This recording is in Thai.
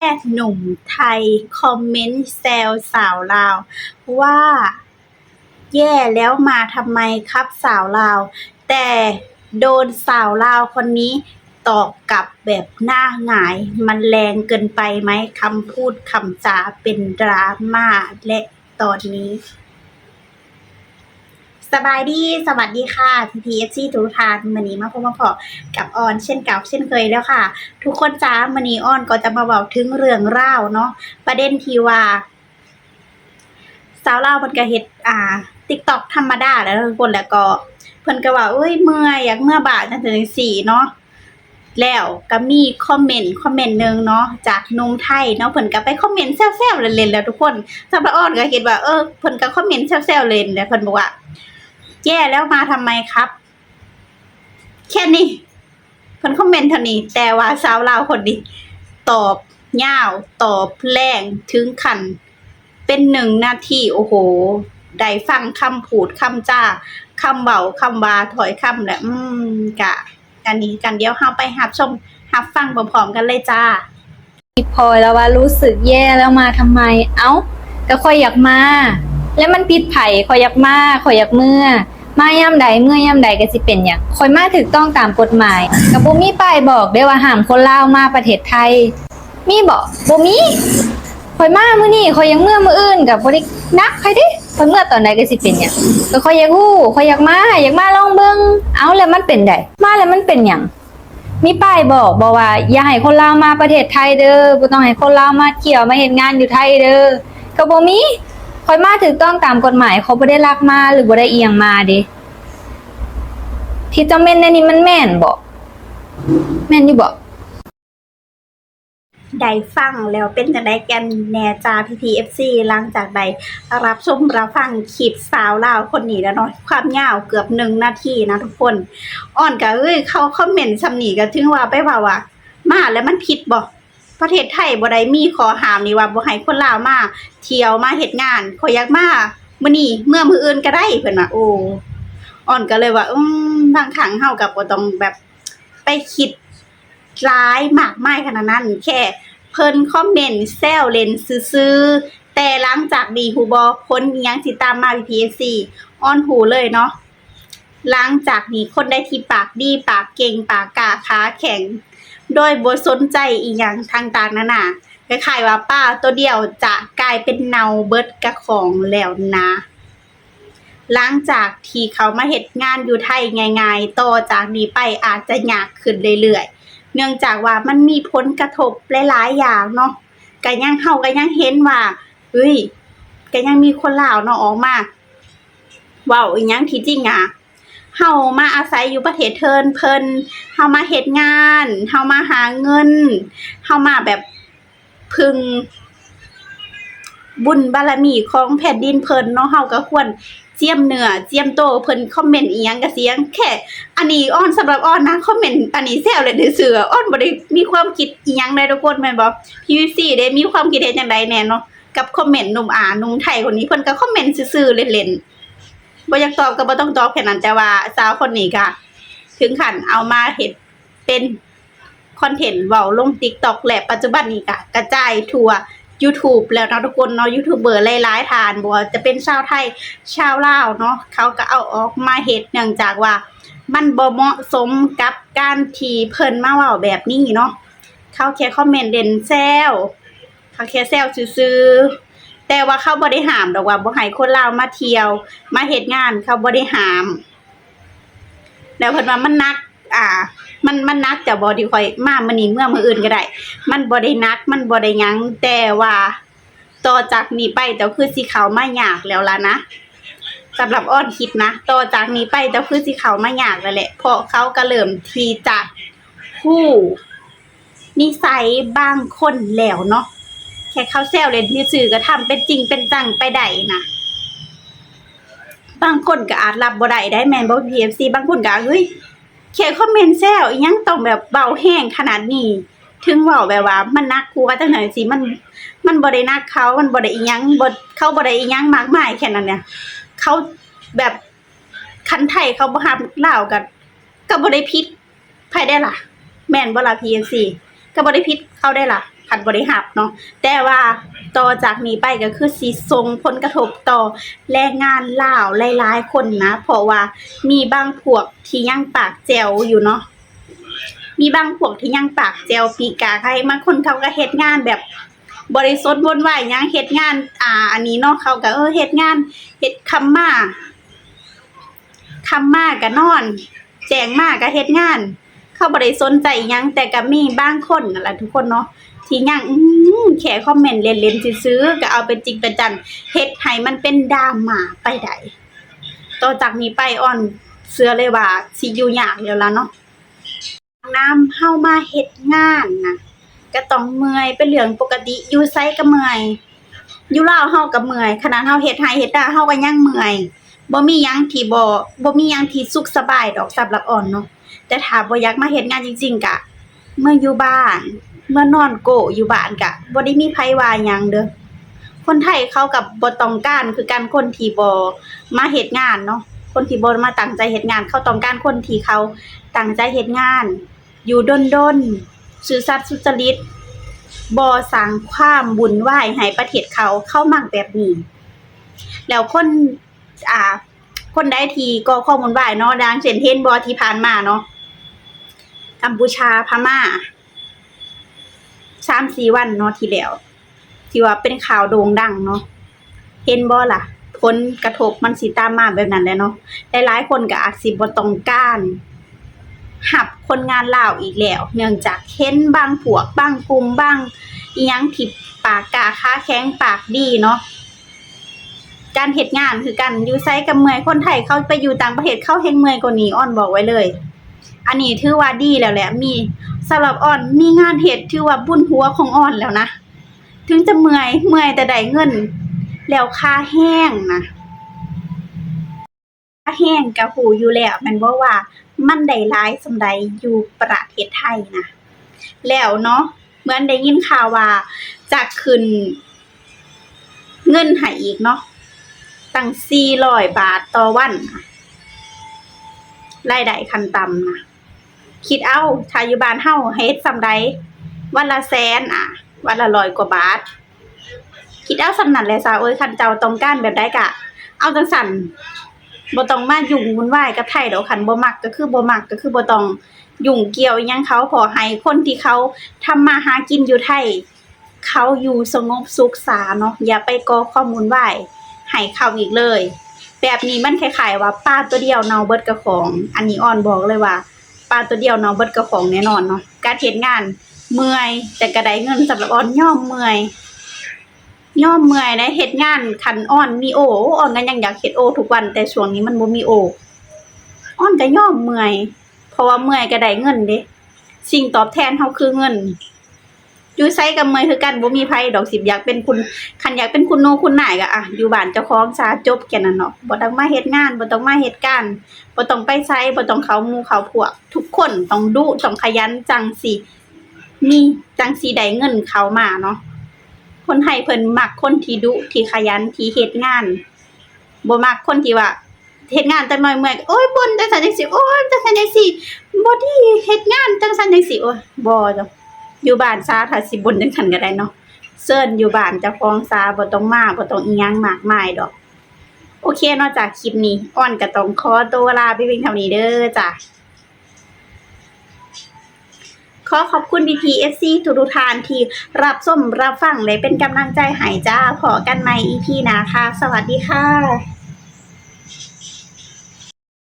แม่หนุ่มไทยคอมเมนต์แซวสาวลาว ว่า แย่แล้วมาทำไมครับสาวลาว แต่โดนสาวลาวคนนี้ตอบกลับแบบหน้าหงาย มันแรงเกินไปไหมคำพูดคำจาเป็นดราม่าและตอนนี้ สบายดี สวัสดีค่ะทีทีเอฟซีทุกทานมันนี้มาพบมาพอกับออนเช่นเก่าเช่นเคยแล้วค่ะ ทุกคนจ้ามันนี้ออนก็จะมาบอกถึงเรื่องเล่าวเนาะประเด็นที่ว่า สาวเล่ามันก็เฮ็ดอ่า TikTok ธรรมดาแล้วทุกคนแล้วก็ เพิ่นก็ว่าเอ้ยเมื่อยอยากเมื่อบาดจังซี่จังซี่เนาะแล้วก็มีคอมเมนต์คอมเมนต์หนึ่งเนาะจากนุ่มไทยเนาะเพิ่นก็ไปคอมเมนต์แซวๆเล่นๆแล้วทุกคนสำหรับออนก็คิดว่าเออเพิ่นก็คอมเมนต์แซวๆเล่นแล้วเพิ่นบอกว่า แย่แล้วมาทำไมครับ แค่นี้เพิ่นคอมเมนต์เท่านี้ แต่ว่าสาวลาวคนนี้ตอบยาว ตอบแรงถึงขัน เป็นหนึ่งนาทีโอ้โหได้ฟังคำพูดคำจ้าคำเบาคำวาถอยคำแหละอืมกะกันนี้กันเดียวเฮาไปหับชมหับฟังพร้อมๆกันเลยจ้าพี่พลอยแล้วว่ารู้สึกแย่แล้วมาทำไม เอ้าก็คอยอยากมา แล้วมันผิดไผ่คอยอยากมาคอยอยากเมื่อ มาย่ำใดเมื่อย่ำใดก็สิเป็นอย่างคอยมาถูกต้องตามกฎหมายกับบ่มีป้ายบอกได้ว่าห้ามคนลาวมาประเทศไทย มีบอกบ่มีคอยมามื้อนี้คอยยังเมื่อมื้ออื่นกับบ่ได้นักใครด้คอยเมื่อตอนใดก็สิเป็นหยังก็คอยอยากฮู้คอยอยากมาอยากมาลองเบิ่งเอ้าแล้วมันเป็นไดมาแล้วมันเป็นหยังมีป้ายบอกบอกว่า อย่าให้คนลาวมาประเทศไทยเด้อบ่ต้องให้คนลาวมาเที่ยวมาเฮ็ดงานอยู่ไทยเด้อก็บ่มี คอยมาถูกต้องตามกฎหมายเขาบ่ได้ลักมาหรือบ่ได้เอียงมาเด้ที่เจ้าแม่นในนี้มันแม่นบ่แม่นอยู่บ่ได้ฟังแล้วเป็นจังไดแกนแหน่จาพีพีเอฟซีหลังจากใดรับชมรับฟังคลิปสาวลาวคนนี้แล้วเนาะความยาวเกือบหนึ่งนาทีนะทุกคน อ่อนก็เอ้ยเขาคอมเมนต์ซำนีก็ถึงว่าไปว่าว่ามาแล้วมันผิดบ่ ประเทศไทยบ่ได้มีขอห้ามนี่ว่าบ่ให้คนลาวมาเที่ยวมาเฮ็ดงานขอยอยากมามื้อนี้เมื่อมื้ออื่นก็ได้เพิ่นว่าโอ้อ่อนก็เลยว่า อืมบางครั้งเฮาก็บ่ต้องแบบไปคิดร้ายมากมายขนาดนั้น แค่เพิ่นคอมเมนต์แซวเล่นซื่อๆแต่หลังจากมีฮูบอพ้นยังสิตามมา PPSC ออนหูเลยเนาะหลังจากนี้คนได้ที่ปากดีปากเก่งปากกาขาแข็ง โดยบ่สนใจอีหยังทางต่างๆนานาคล้ายๆว่าป้าตัวเดียวจะกลายเป็นเนาเบิดกระของแล้วนะ หลังจากที่เขามาเฮ็ดงานอยู่ไทยง่ายๆต่อจากนี้ไปอาจจะยากขึ้นเรื่อยๆ เนื่องจากว่ามันมีผลกระทบหลายๆอย่างเนาะก็ยังเฮาก็ยังเห็นว่าเฮ้ยก็ยังมีคนลาวเนาะออกมาเว้าอีหยังที่จริงอะ เฮามาอาศัยอยู่ประเทศเทินเพิ่นเฮามาเฮ็ดงานเฮามาหาเงินเฮามาแบบพึง บุญบารมีของแผ่นดินเพิ่นเนาะเฮาก็ควรเจียมเนื้อเจียมโตเพิ่นคอมเมนต์อีหยังก็เสียงแค่ อันนี้อ้อนสำหรับอ้อนนะคอมเมนต์อันนี้แซวเลยเสืออ้อนบ่ได้มีความคิดอีหยังใดทุกคนแม่นบ่ PVC ได้มีความคิดเห็นจังไดแน่เนาะกับคอมเมนต์หนุ่มอ่าหนุ่มไทยคนนี้เพิ่นก็คอมเมนต์ซื่อๆเล่นๆ บ่อยากตอบก็บ่ต้องตอบแค่นั้นแต่ว่าสาวคนนี้ก็ถึงขั้นเอามาเฮ็ดเป็นคอนเทนต์เว้าลง TikTok และปัจจุบันนี้ก็กระจายทั่ว YouTube แล้วเนาะทุกคนเนาะยูทูบเบอร์หลายๆทานบ่ว่าจะเป็นชาวไทยชาวลาวเนาะเขาก็เอาออกมาเฮ็ดเนื่องจากว่า มันบ่เหมาะสมกับการที่เพิ่นมาเว้าแบบนี้เนาะเขาแค่คอมเมนต์เด่นแซวเขาแค่แซวซื่อๆ แต่ว่าเขาบ่ได้ห้ามดอกว่าบ่ให้คนลาวมาเที่ยว มาเฮ็ดงานเขาบ่ได้ห้าม แล้วเพิ่นว่ามันนัก อ่า มันมันนักจะบ่ที่ค่อยมามื้อนี้เมื่อมื้ออื่นก็ได้ มันบ่ได้นัก มันบ่ได้หยังแต่ว่าต่อจากนี้ไปเจ้าคือสิเข้ามายากแล้วล่ะนะสำหรับอ้อนคิดนะต่อจากนี้ไปเจ้าคือสิเขามายากแล้วแหละ เพราะเขาก็เริ่มที่จะผู้นิสัยบางคนแล้วเนาะ ค่เขาแซวเล่นที่สื่อก็ทำเป็นจริงเป็นจังไปได้นะบางคนก็อาจรับบ่ได้ได้แมนบ่ PFC บางคนก็เฮ้ยแค่คอมเมนต์แซวอียังต้องแบบเบาแห้งขนาดนี้ถึงเว้าแบบว่ามันนักกลัวจังไหนสิมัน มันบ่ได้นักเขามันบ่ได้อียังบ่เขาบ่ได้อียังมากมายแค่นั้นเนี่ยเขาแบบคันไทยเขาบ่ฮับลาวกันก็บ่ได้ผิดไผได้ล่ะ แม่นบ่ล่ะ PNC ก็บ่ได้ผิดเขาได้ล่ะ คันบ่ได้รับเนาะแต่ว่าต่อจากนี้ไปก็คือสิส่งผลกระทบต่อแรงงานลาวหลายๆคนนะ เพราะว่ามีบางพวกที่ยังปากแจวอยู่เนาะมีบางพวกที่ยังปากแจวปีกาใครบางคนเขาก็เฮ็ดงานแบบบริสุทธิ์วนไหวยังเฮ็ดงาน อ่า อันนี้เนาะเขาก็เออเฮ็ดงานเฮ็ดคำมาคำมาก็นอน แจงมาก็เฮ็ดงาน เขาบ่ได้สนใจยังแต่ก็มีบางคนนั่นแหละทุกคนเนาะที่ยังแค่คอมเมนต์เล่นๆซื่อๆก็เอาเป็นจริงเป็นจังเฮ็ดให้มันเป็นดราม่าไปได้ต่อจากนี้ไปอ่อนเชื่อเลยว่าสิอยู่ยากแล้วล่ะเนาะน้ำเฮามาเฮ็ดงานนะก็ต้องเมื่อยเป็นเรื่องปกติอยู่ไสก็เมื่อยอยู่ลาเฮาก็เมื่อยขนาดเฮาเฮ็ดไร่เฮ็ดนาเฮาก็ยังเมื่อยบ่มียังที่บ่บ่มียังที่สุขสบายดอกสำหรับอ่อนเนาะ แต่ถ้าบ่อยากมาเฮ็ดงานจริง ๆก็เมื่ออยู่บ้าน เมื่อนอนโกะอยู่บ้านก็บ่ได้มีไผว่าหยังเด้อคนไทยเขากับบ่ต้องการคือกันคนที่บ่มาเฮ็ดงานเนาะคนที่บ่มาตั้งใจเฮ็ดงาน เขาต้องการคนที่เขาตั้งใจเฮ็ดงาน อยู่ด้นๆซื่อสัตย์สุจริตบ่สร้างความบุญวายให้ประเทศเขาเข้ามักแบบนี้ แล้วคนอ่า คนใดที่ก่อข้อมูลวายเนาะดังเช่นเทนบอที่ผ่านมาเนาะ กัมพูชาพม่าสามสี่วันเนาะที่แล้ว ที่ว่าเป็นข่าวโด่งดังเนาะเห็นบ่ล่ะ ผลกระทบมันสิตามมาแบบนั้นแหละเนาะหลายๆคนก็อาจสิบ่ต้องการหับคนงานลาวอีกแล้ว เนื่องจากเห็นบางพวกบางกลุ่มบางอียังที่ปากกาค้าแข้งปากดีเนาะการเฮ็ดงานคือกันอยู่ไซกับเมื่อยคนไทยเขาไปอยู่ต่างประเทศเขาเฮ็ดเมื่อยกว่านี้อ้อนบอกไว้เลย อันนี้ถือว่าดีแล้วแหละ มีสำหรับอ้อนมีงานเฮ็ดถือว่าบุญหัวของอ้อนแล้วนะ ถึงจะเมื่อยเมื่อยแต่ได้เงิน แล้วค่าแห้งนะค่าแห้งกะหูอยู่แล้วมันบ่ว่ามันได้หลายสำใดอยู่ประเทศไทยนะ แล้วเนาะเหมือนได้ยินข่าวว่าจะขึ้นเงินให้อีกเนาะตั้ง400บาทต่อวันนะ รายได้ขั้นต่ำนะคิดเอาถ้ายู่บ้านเฮาเฮ็ดสำใดวันละแสนอะ วันละร้อยกว่าบาท คิดเอาสำนันแหละซะโอ้ยคันเจ้าต้องการแบบใดกะ เอาจังสันบ่ต้องมายุ่งวุ่นวายกับไทยดอกคันบ่มักก็คือบ่มักก็คือบ่ต้องยุ่งเกี่ยวยังเขาขอให้คนที่เขาทำมาหากินอยู่ไทย เขาอยู่สงบสุขสาเนาะอย่าไปก่อข้อมูลวายให้เขาอีกเลย แบบนี้มันคล้ายๆว่าปลาตัวเดียวเนาเบิดกระของ อันนี้อ่อนบอกเลยว่าปลาตัวเดียวเนาเบิดกระของแน่นอนเนาะการเฮ็ดงานเมื่อย แต่ก็ได้เงินสำหรับอ่อนย่อมเมื่อยย่อมเมื่อยนะเฮ็ดงานคันอ่อนมีโออ่อนก็ยังอยากเฮ็ดโอ ทุกวันแต่ช่วงนี้มันบ่มีโออ่อนก็ย่อมเมื่อย เพราะว่าเมื่อยก็ได้เงินเด้สิ่งตอบแทนเฮาคือเงิน อยู่ไสกับเมื่อยคือกันบ่มีไผดอกสิบอยากเป็นคุณคันอยากเป็นคุณโนคุณนายก็อะอยู่บ้านเจ้าของซาจบแค่นั้นเนาะบ่ต้องมาเฮ็ดงานบ่ต้องมาเฮ็ดการบ่ต้องไปไสบ่ต้องเขาหมู่เขาพวก ทุกคนต้องดุต้องขยันจังสิมีจังสิได้เงินเข้ามาเนาะคนไทยเพิ่นมักคนที่ดุที่ขยันที่เฮ็ดงานบ่มักคนที่ว่าเฮ็ดงานแต่เมื่อยๆโอ้ยบ่นจังซั่นจังซี่โอ้ยจังซั่นจังซี่บ่ดีเฮ็ดงานจังซั่นจังซี่โอ้ยบ่จ้ะ อยู่บ้านซาถ้าสิบ่นจังซั่นก็ได้เนาะเซิ้นอยู่บ้านจ้าของซาบ่ต้องมาบ่ต้องอีหยังมากมายดอก โอเคนาะจากคลิปนี้อ้อนก็ต้องขอตัวลาไปเพียงเท่านี้เด้อจ้ะขอขอบคุณ BPSC ทุกท่านที่รับส้มรับฟังและเป็นกำลังใจให้จ้าพอกันใหม่ EP หน้าค่ะสวัสดีค่ะ